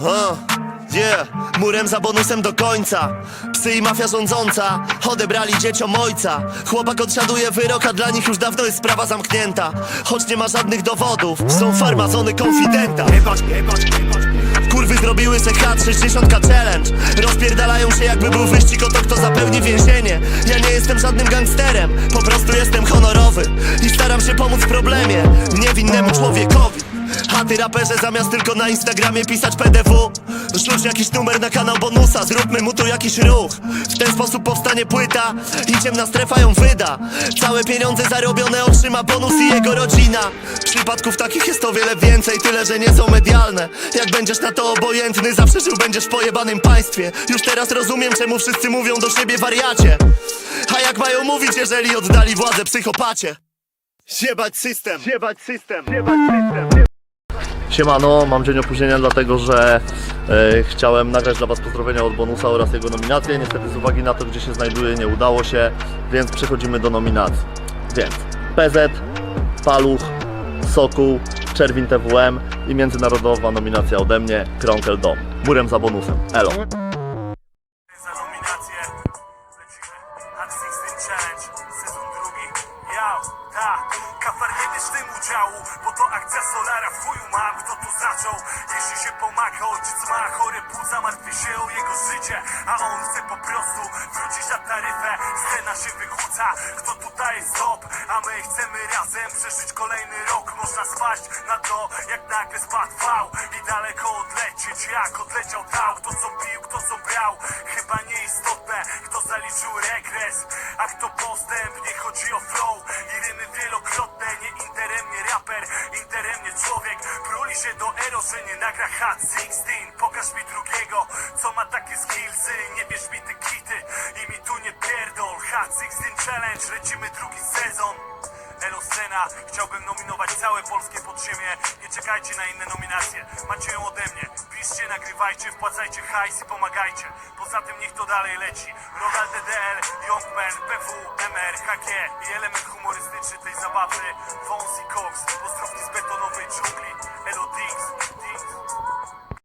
O, yeah, murem za bonusem do końca. Psy i mafia rządząca Odebrali dzieciom ojca. Chłopak odsiaduje wyrok, a dla nich już dawno jest sprawa zamknięta. Choć nie ma żadnych dowodów Są farmazony konfidenta. Kurwy zrobiły se hat 60 challenge. Rozpierdalają się jakby był wyścig o to kto zapełni więzienie. Ja nie jestem żadnym gangsterem Po prostu jestem honorowy I staram się pomóc w problemie. Niewinnemu człowiekowi a ty raperze zamiast tylko na Instagramie pisać PDW Rzuć jakiś numer na kanał bonusa Zróbmy mu tu jakiś ruch. W ten sposób powstanie płyta I ciemna strefa ją wyda. Całe pieniądze zarobione otrzyma bonus i jego rodzina. Przypadków takich jest o wiele więcej Tyle, że nie są medialne. Jak będziesz na to obojętny Zawsze żył będziesz w pojebanym państwie. Już teraz rozumiem czemu wszyscy mówią do siebie wariacie. A jak mają mówić jeżeli oddali władzę psychopacie? Jebać system. Jebać system. Jebać system Siemano, mam dzień opóźnienia dlatego, że e, chciałem nagrać dla Was pozdrowienia od Bonusa oraz jego nominację. Niestety z uwagi na to, gdzie się znajduje, nie udało się, więc przechodzimy do nominacji. Więc PZ, Paluch, Sokół, Czerwin TWM i międzynarodowa nominacja ode mnie, Kronkel Dom. Murem za bonusem. Elo. Udziału, bo to akcja Solara, w chuju mam, kto tu zaczął. Jeśli się pomaga, ojciec ma chore płuca, martwi się o jego życie, a on chce po prostu wrócić na taryfę. Scena się wychudza, kto tutaj jest top, a my chcemy razem przeżyć kolejny rok. Można spaść na to, jak nagle spadł wał i daleko odlecieć, jak odleciał tał. Kto co pił, kto co brał, chyba nieistotne, kto Pruli się do ero, że nie nagra Hot 16, pokaż mi drugiego, co ma takie skillsy, nie bierz mi te kity i mi tu nie pierdol. Hot 16 Challenge, lecimy drugi sezon. Elo Scena, chciałbym nominować całe polskie podziemie. Nie czekajcie na inne nominacje. Macie ją ode mnie. Piszcie, nagrywajcie, wpłacajcie hajs i pomagajcie. Poza tym niech to dalej leci. Rogal DDL, Youngman, PW, MR, HG I element humorystyczny tej zabawy. Wąs i